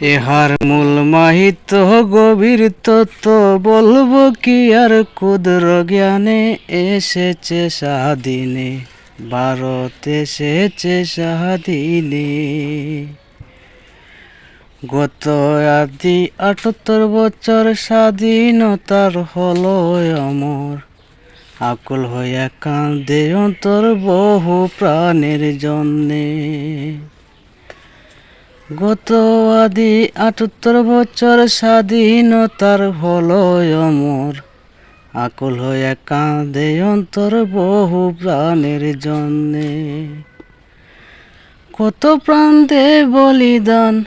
এহার মূল মাহিত গভীর তত্ত্ব বলব কি আর ক্ষুদ্র জ্ঞানে এসেছে স্বাধীনে, ভারত এসেছে স্বাধীনে। গত আদি আটাত্তর বছর স্বাধীনতার হলো অমর। আকুল হইয়া কাঁদে অন্তর বহু প্রাণের জন্যে। গত আদি আটাত্তর বছর স্বাধীনতার হলো অমর আকুল হইয়া কাঁদে অন্তর বহু প্রাণের জন্যে। কত প্রাণ দে বলিদান,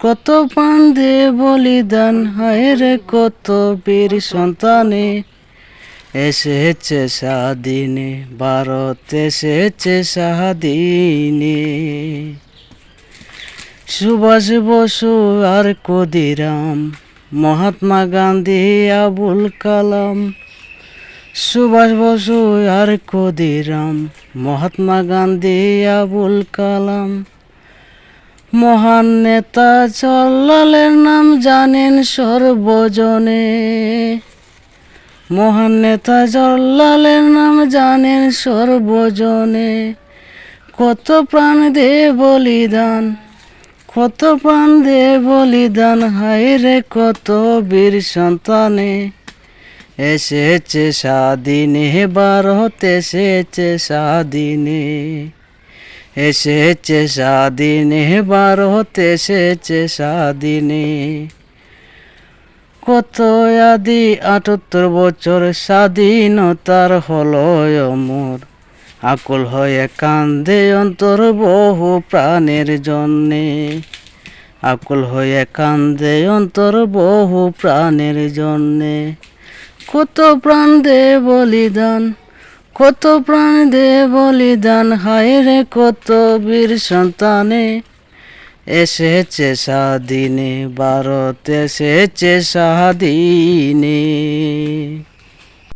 কত প্রাণ দে বলিদান, হায় কত বীর সন্তানে। এসেছে স্বাধীনে, ভারত এসেছে স্বাধীনে। সুভাষ বসু আর কদিরাম, মহাত্মা গান্ধী, আবুল কালাম। সুভাষ বসু আর কদিরাম, মহাত্মা গান্ধী, আবুল কালাম। মহান নেতা জল্লালের নাম জানেন সর্বজনে। মহান নেতা জল্লালের নাম জানেন সর্বজনে। কত প্রাণ দে বলিদান কত প্রাণ দে বলিদান, হায় রে কত বীর সন্তানে। এসেছে স্বাধীনে, ভারত এসেছে স্বাধীনে। এসেছে স্বাধীনে, ভারত এসেছে স্বাধীনে। কত আদি আটাত্তর বছর স্বাধীনতার হলো অমর। আকুল হয়ে কান্দে অন্তর বহু প্রাণের জন্যে। আকুল হয়ে কান্দে অন্তর বহু প্রাণের জন্যে। কত প্রাণ দে বলিদান, কত প্রাণ দে বলিদান, হায় রে কত বীর সন্তানে। এসেছে স্বাধীনে, ভারত এসেছে স্বাধীনে।